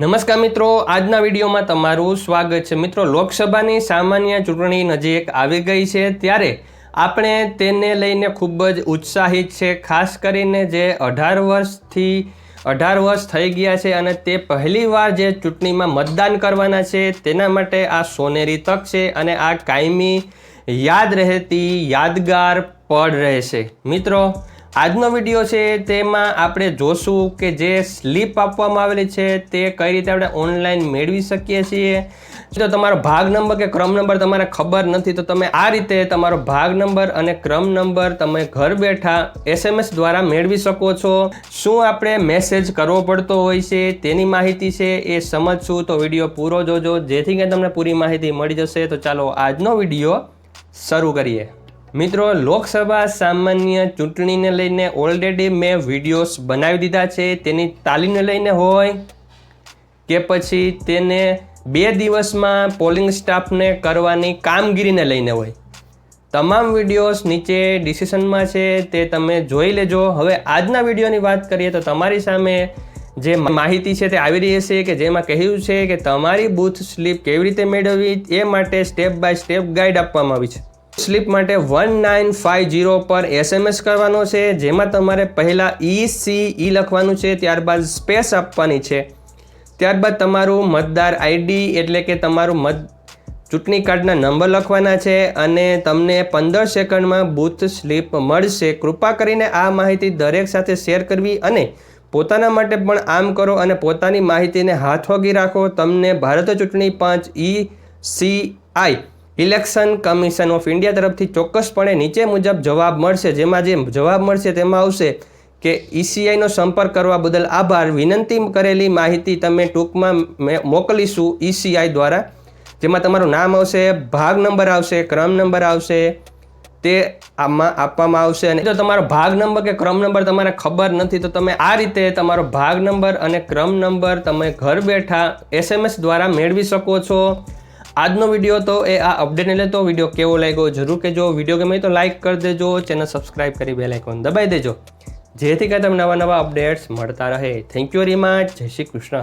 નમસ્કાર મિત્રો, આજના વિડીયોમાં તમારું સ્વાગત છે. મિત્રો, લોકસભાની સામાન્ય ચૂંટણી નજીક આવી ગઈ છે ત્યારે આપણે તેને લઈને ખૂબ જ ઉત્સાહિત છે. ખાસ કરીને જે અઢાર વર્ષથી, અઢાર વર્ષ થઈ ગયા છે અને તે પહેલીવાર જે ચૂંટણીમાં મતદાન કરવાના છે તેના માટે આ સોનેરી તક છે અને આ કાયમી યાદ રહેતી યાદગાર પળ રહેશે. મિત્રો આજનો વીડિયો છે, તેમાં આપણે જોશું કે જે સ્લીપ આપવામાં આવેલી છે, તે કઈ રીતે આપણે ઓનલાઈન મેળવી શકીએ છીએ. જો તમારો ભાગ નંબર કે ક્રમ નંબર તમારે ખબર નથી, તો તમે આ રીતે તમારો ભાગ નંબર અને ક્રમ નંબર તમે ઘર બેઠા એસએમએસ દ્વારા મેળવી શકો છો. શું આપણે મેસેજ કરવો પડતો હોય છે, તેની માહિતી છે, એ સમજશું. તો વીડિયો પૂરો જોજો. જેથી કે તમને પૂરી માહિતી મળી જશે. તો ચાલો આજનો વીડિયો શરૂ કરીએ. મિત્રો, લોકસભા સામાન્ય ચૂંટણીને લઈને ઓલરેડી મેં વિડીયોઝ બનાવી દીધા છે. તેની તાલીમને લઈને હોય કે પછી તેને બે દિવસમાં પોલિંગ સ્ટાફને કરવાની કામગીરીને લઈને હોય. તમામ વિડીયોઝ નીચે ડિસિશનમાં છે, તે તમે જોઈ લેજો. હવે આજના વિડીયોની વાત કરીએ તો તમારી સામે જે માહિતી છે તે આવી રહી છે કે જેમાં કહ્યું છે કે તમારી બૂથ સ્લીપ કેવી રીતે મેળવવી, એ માટે સ્ટેપ બાય સ્ટેપ ગાઈડ આપવામાં આવી છે. સ્લીપ માટે વન નાઇન ફાઇવ જીરો પર એસએમએસ કરવાનો છે, જેમાં તમારે પહેલાં ઈ સી ઈ લખવાનું છે, ત્યારબાદ સ્પેસ આપવાની છે. ત્યારબાદ તમારું મતદાર આઈડી એટલે કે તમારું મત ચૂંટણી કાર્ડના નંબર લખવાના છે અને તમને પંદર સેકન્ડમાં બૂથ સ્લીપ મળશે. કૃપા કરીને આ માહિતી દરેક સાથે શેર કરવી અને પોતાના માટે પણ આમ કરો અને પોતાની માહિતીને હાથવગી રાખો. તમને ભારતીય ચૂંટણી પાંચ E C I election commission of India તરફથી ચોક્કસપણે નીચે મુજબ જવાબ મળશે. જેમાં જે જવાબ મળશે તેમાં આવશે કે ઈસીઆઈનો સંપર્ક કરવા બદલ આભાર. વિનંતી કરેલી માહિતી તમે ટૂંકમાં મોકલીશું ઈસીઆઈ દ્વારા. જેમાં તમારું નામ આવશે, ભાગ નંબર આવશે, ક્રમ નંબર આવશે તે આમાં આપવામાં આવશે. અને જો તમારો ભાગ નંબર કે ક્રમ નંબર તમારે ખબર નથી, તો તમે આ રીતે તમારો ભાગ નંબર અને ક્રમ નંબર તમે ઘર બેઠા એસએમએસ દ્વારા મેળવી શકો છો. આજનો વીડિયો તો એ આ અપડેટને લેતો વીડિયો કેવો લાગ્યો જરૂર કહેજો. વીડિયો ગમે તો લાઇક કરી દેજો ચેનલ સબસ્ક્રાઇબ કરી બે આઇકોન દબાઈ દેજો. જેથી કરી તમને નવા નવા અપડેટ્સ મળતા રહે. થેન્ક યુ વેરી મચ જય શ્રી કૃષ્ણ.